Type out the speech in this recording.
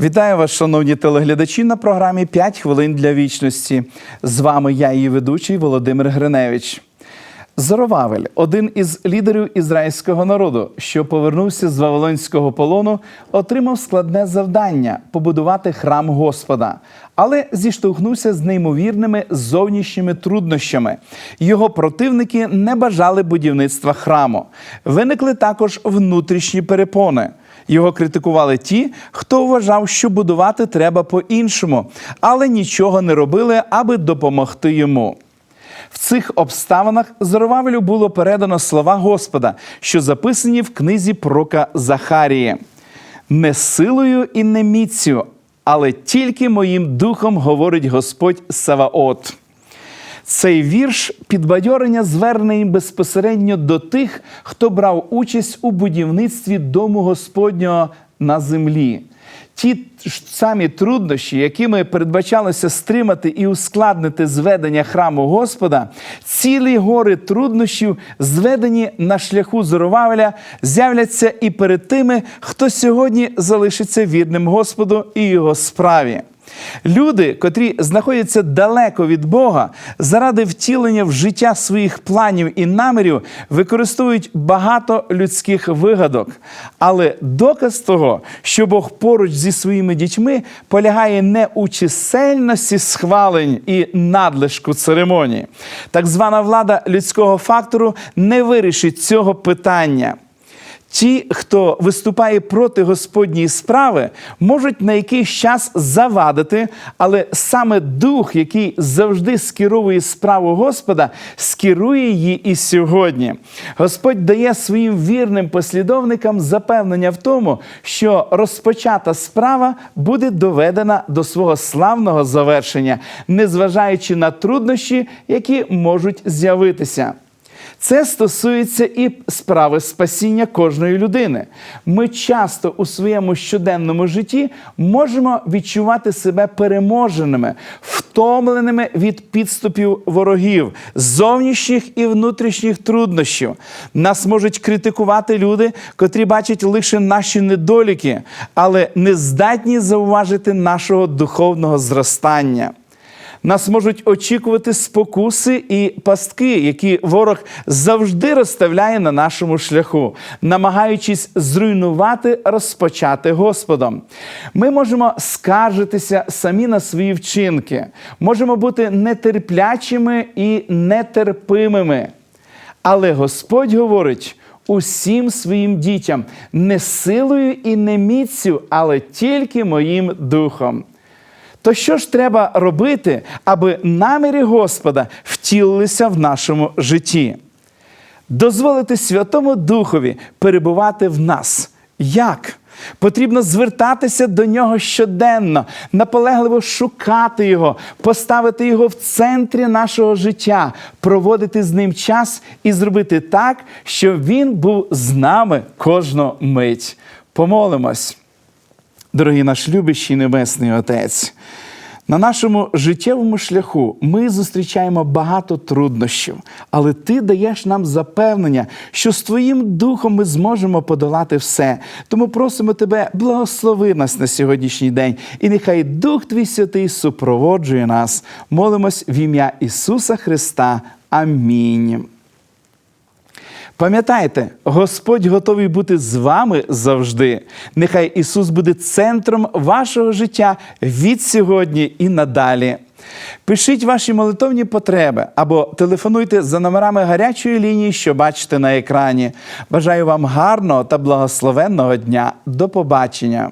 Вітаю вас, шановні телеглядачі, на програмі «5 хвилин для вічності. З вами я, її ведучий Володимир Гриневич. Зоровавель, один із лідерів ізраїльського народу, що повернувся з Вавилонського полону, отримав складне завдання побудувати храм Господа, але зіштовхнувся з неймовірними зовнішніми труднощами. Його противники не бажали будівництва храму. Виникли також внутрішні перепони. Його критикували ті, хто вважав, що будувати треба по-іншому, але нічого не робили, аби допомогти йому. В цих обставинах Зоровавелю було передано слова Господа, що записані в книзі пророка Захарії. Не силою і не міцю, але тільки моїм духом говорить Господь Саваот. Цей вірш підбадьорення звернений безпосередньо до тих, хто брав участь у будівництві дому Господнього на землі. Ті ж самі труднощі, якими передбачалося стримати і ускладнити зведення храму Господа, цілі гори труднощів, зведені на шляху Зоровавеля, з'являться і перед тими, хто сьогодні залишиться вірним Господу і його справі. Люди, котрі знаходяться далеко від Бога, заради втілення в життя своїх планів і намірів використовують багато людських вигадок. Але доказ того, що Бог поруч зі своїми дітьми полягає не у чисельності схвалень і надлишку церемонії. Так звана влада людського фактору не вирішить цього питання. Ті, хто виступає проти Господньої справи, можуть на якийсь час завадити, але саме дух, який завжди скеровує справу Господа, скерує її і сьогодні. Господь дає своїм вірним послідовникам запевнення в тому, що розпочата справа буде доведена до свого славного завершення, незважаючи на труднощі, які можуть з'явитися. Це стосується і справи спасіння кожної людини. Ми часто у своєму щоденному житті можемо відчувати себе переможеними, втомленими від підступів ворогів, зовнішніх і внутрішніх труднощів. Нас можуть критикувати люди, котрі бачать лише наші недоліки, але не здатні зауважити нашого духовного зростання. Нас можуть очікувати спокуси і пастки, які ворог завжди розставляє на нашому шляху, намагаючись зруйнувати розпочати Господом. Ми можемо скаржитися самі на свої вчинки, можемо бути нетерплячими і нетерпимими. Але Господь говорить. Усім своїм дітям не силою і не міцю, але тільки моїм духом. То що ж треба робити, аби наміри Господа втілилися в нашому житті? Дозволити Святому Духові перебувати в нас. Як? Потрібно звертатися до нього щоденно, наполегливо шукати його, поставити його в центрі нашого життя, проводити з ним час і зробити так, щоб він був з нами кожну мить. Помолимось. Дорогий наш любящий Небесний Отець, на нашому життєвому шляху ми зустрічаємо багато труднощів, але Ти даєш нам запевнення, що з Твоїм духом ми зможемо подолати все. Тому просимо Тебе, благослови нас на сьогоднішній день, і нехай Дух Твій Святий супроводжує нас. Молимось в ім'я Ісуса Христа. Амінь. Пам'ятайте, Господь готовий бути з вами завжди. Нехай Ісус буде центром вашого життя від сьогодні і надалі. Пишіть ваші молитовні потреби або телефонуйте за номерами гарячої лінії, що бачите на екрані. Бажаю вам гарного та благословенного дня. До побачення!